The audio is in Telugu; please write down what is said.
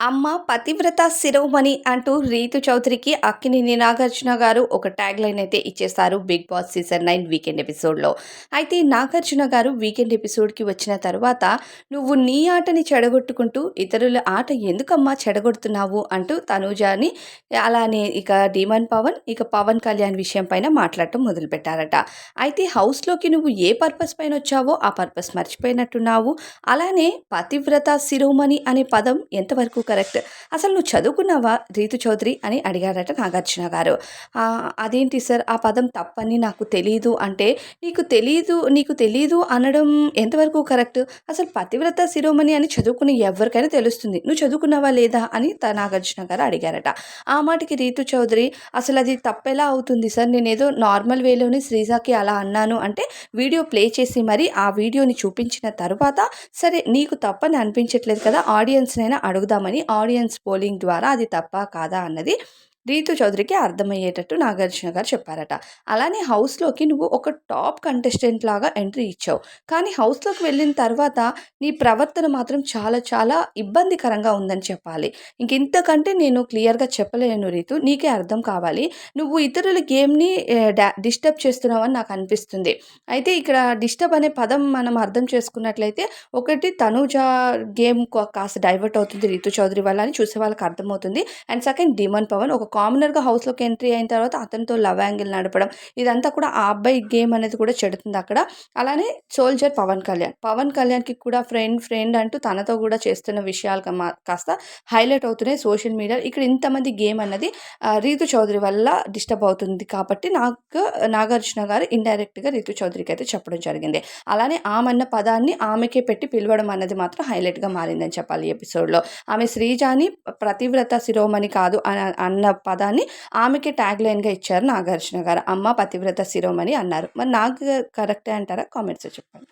అమ్మ పతివ్రత శిరోమణి అంటూ రీతు చౌదరికి అక్కినేని నాగార్జున గారు ఒక ట్యాగ్ లైన్ అయితే ఇచ్చేశారు Bigg Boss season nine weekend ఎపిసోడ్లో. అయితే నాగార్జున గారు వీకెండ్ ఎపిసోడ్కి వచ్చిన తర్వాత నువ్వు నీ ఆటని చెడగొట్టుకుంటూ ఇతరుల ఆట ఎందుకమ్మా చెడగొడుతున్నావు అంటూ తనూజాని అలానే ఇక డీమన్ పవన్ ఇక పవన్ కళ్యాణ్ విషయం పైన మాట్లాడటం మొదలుపెట్టారట. అయితే హౌస్లోకి నువ్వు ఏ పర్పస్ పైన వచ్చావో ఆ పర్పస్ మర్చిపోయినట్టున్నావు. అలానే పతివ్రత శిరోమణి అనే పదం ఎంతవరకు కరెక్ట్. అసలు నువ్వు చదువుకున్నావా రీతు చౌదరి అని అడిగారట నాగార్జున గారు. అదేంటి సార్? ఆ పదం తప్పని నాకు తెలియదు అంటే నీకు తెలీదు నీకు తెలీదు అనడం ఎంతవరకు కరెక్ట్? అసలు పతివ్రత శిరోమణి అని చదువుకుని ఎవరికైనా తెలుస్తుంది. నువ్వు చదువుకున్నావా లేదా అని నాగార్జున గారు అడిగారట. ఆ మాటకి రీతు చౌదరి అసలు అది తప్పెలా అవుతుంది సార్? నేను ఏదో నార్మల్ వేలోనే శ్రీజాకి అలా అన్నాను అంటే వీడియో ప్లే చేసి మరి ఆ వీడియోని చూపించిన తర్వాత సరే నీకు తప్పని అనిపించట్లేదు కదా ఆడియన్స్నైనా అడుగుదామని ఆడియన్స్ పోలింగ్ ద్వారా అది తప్ప కాదా అన్నది రీతు చౌదరికి అర్థమయ్యేటట్టు నాగార్జున గారు చెప్పారట. అలానే హౌస్లోకి నువ్వు ఒక టాప్ కంటెస్టెంట్ లాగా ఎంట్రీ ఇచ్చావు. కానీ హౌస్లోకి వెళ్ళిన తర్వాత నీ ప్రవర్తన మాత్రం చాలా చాలా ఇబ్బందికరంగా ఉందని చెప్పాలి. ఇంక ఇంతకంటే నేను క్లియర్గా చెప్పలేను రీతు నీకే అర్థం కావాలి. నువ్వు ఇతరుల గేమ్ని డిస్టర్బ్ చేస్తున్నావని నాకు అనిపిస్తుంది. అయితే ఇక్కడ డిస్టర్బ్ అనే పదం మనం అర్థం చేసుకున్నట్లయితే ఒకటి తనూజ గేమ్ కాస్త డైవర్ట్ అవుతుంది రీతు చౌదరి వల్ల అని చూసే వాళ్ళకి అర్థమవుతుంది. అండ్ సెకండ్ డిమన్ పవన్ ఒక కామనర్గా హౌస్లోకి ఎంట్రీ అయిన తర్వాత అతనితో లవ్ యాంగిల్ నడపడం ఇదంతా కూడా ఆ అబ్బాయి గేమ్ అనేది కూడా చెడుతుంది అక్కడ. అలానే సోల్జర్ పవన్ కళ్యాణ్. పవన్ కళ్యాణ్కి కూడా ఫ్రెండ్ ఫ్రెండ్ అంటూ తనతో కూడా చేస్తున్న విషయాలు మా- కాస్త హైలైట్ అవుతున్నాయి సోషల్ మీడియా. ఇక్కడ ఇంతమంది గేమ్ అన్నది రీతు చౌదరి వల్ల డిస్టర్బ్ అవుతుంది కాబట్టి నాకు నాగార్జున గారు ఇండైరెక్ట్గా రీతు చౌదరికి అయితే చెప్పడం జరిగింది. అలానే ఆమె అన్న పదాన్ని ఆమెకే పెట్టి పిలవడం అన్నది మాత్రం హైలైట్గా మారిందని చెప్పాలి ఎపిసోడ్లో. ఆమె శ్రీజాని ప్రతివ్రత శిరోమణి కాదు అని అన్న పదాన్ని ఆమెకి ట్యాగ్ లైన్గా ఇచ్చారు నాగార్జున గారు. అమ్మ పతివ్రత శిరోమణి అన్నారు. మరి నాకు కరెక్టే అంటారా? కామెంట్స్ చెప్పండి.